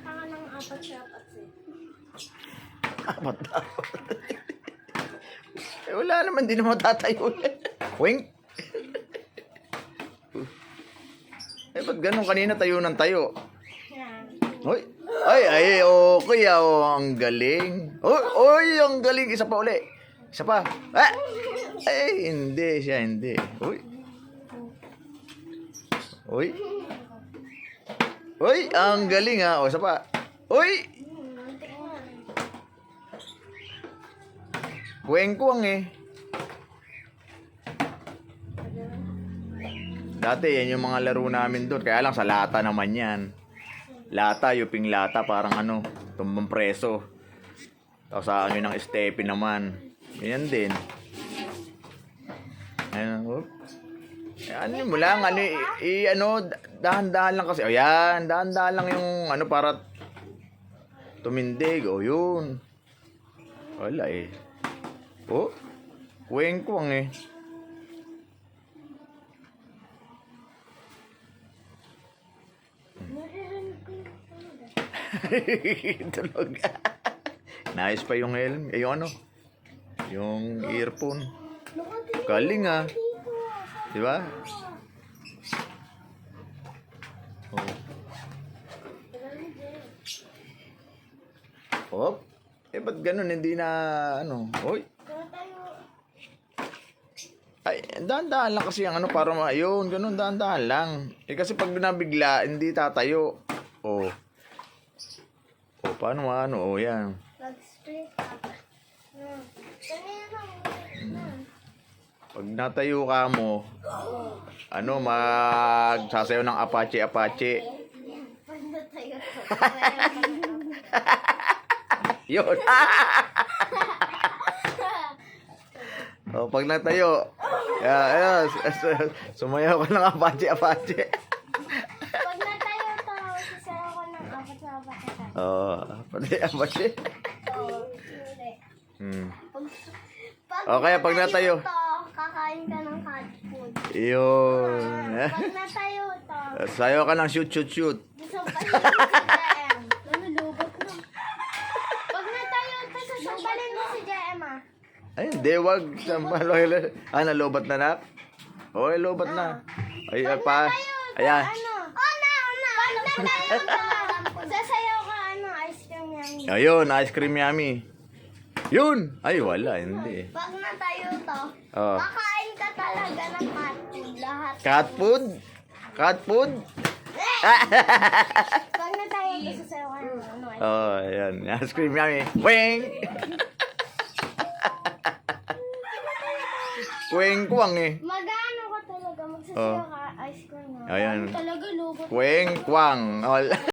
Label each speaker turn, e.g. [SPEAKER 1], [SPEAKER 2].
[SPEAKER 1] ka nga ng apat sa apat eh.
[SPEAKER 2] Apat na ako. eh, wala naman, di naman tatayo. Wink. eh, ba't ganun? Kanina tayo ng tayo.
[SPEAKER 1] Yan.
[SPEAKER 2] Hoy. Ay, ay, okay ah. Oh, ang galing. Oy, oy, ang galing. Isa pa uli. Isa pa. Ah! Ay, hindi siya, hindi. Uy. Uy. Uy, ang galing ah. O, isa pa. Uy! Kuweng-kuwang eh. Dati, yan yung mga laro namin doon. Kaya lang sa lata naman yan. Lata, yuping lata, parang ano, tumbang preso. Tapos sa ano ng estepe naman. Ganyan din. Ayun, oh. Ano mo lang, ano, i, i- ano, dahan-dahan lang kasi. O dahan-dahan lang yung, ano, para tumindig. O yun. Wala eh. Oh, kuweng-kuwang eh. Tulog. Nice pa yung helm. Eh, yung ano? Yung earphone. Galing ah. Di ba? Oh. Hop. Eh, ba't ganun? Hindi na, ano?
[SPEAKER 1] Tayo,
[SPEAKER 2] Ay, dahan-dahan lang kasi ang ano, para ma... Yun, ganun, dahan-dahan lang. Eh, kasi pag nabigla, hindi tatayo. Oh. Oh, paano ano? Oh, yan.
[SPEAKER 1] mag-straight. Hmm. Kanina, hmm.
[SPEAKER 2] Pag natayo ka mo, ano, magsasayaw ng Apache-Apache.
[SPEAKER 1] Ko.
[SPEAKER 2] Yun. oh, pag natayo, yeah, yeah, sumayaw ka ng Apache-Apache.
[SPEAKER 1] Pag natayo to, sasayaw ko ng na tayo.
[SPEAKER 2] Oh, Apache-Apache.
[SPEAKER 1] Oo, hindi.
[SPEAKER 2] Hmm. O, kaya pag natayo.
[SPEAKER 1] To, kakain ka ng cat food.
[SPEAKER 2] Yun.
[SPEAKER 1] Pag natayo to,
[SPEAKER 2] Sayaw ka ng shoot, shoot, shoot.
[SPEAKER 1] gusto pa rin. Nalulubot na. Pag natayo to, mo si JM ah.
[SPEAKER 2] Ay, hindi, wag. Sambal. Ah, nalobat na nak? Okay, lobat na. Ay, ay, pa. Ayan.
[SPEAKER 1] Ano? Oh, na, na. Pag natayo to, sasayaw ka ano, ice cream yan.
[SPEAKER 2] Ayun, ice cream yummy. Yun! Ay, wala, hindi.
[SPEAKER 1] Pag natayo to,
[SPEAKER 2] Oh.
[SPEAKER 1] kakain ka talaga ng cat food. Lahat.
[SPEAKER 2] Cat food? Cat food?
[SPEAKER 1] Pag natayo to, sasayaw ka ng ano, ice
[SPEAKER 2] Oh, ayan. Ice cream yummy. Weng! Weng kuwang eh.
[SPEAKER 1] Mag-ano ka talaga, magsasayaw ka, ice cream na.
[SPEAKER 2] Ayan.
[SPEAKER 1] Ano talaga, lubot.
[SPEAKER 2] Weng kwang. Wala.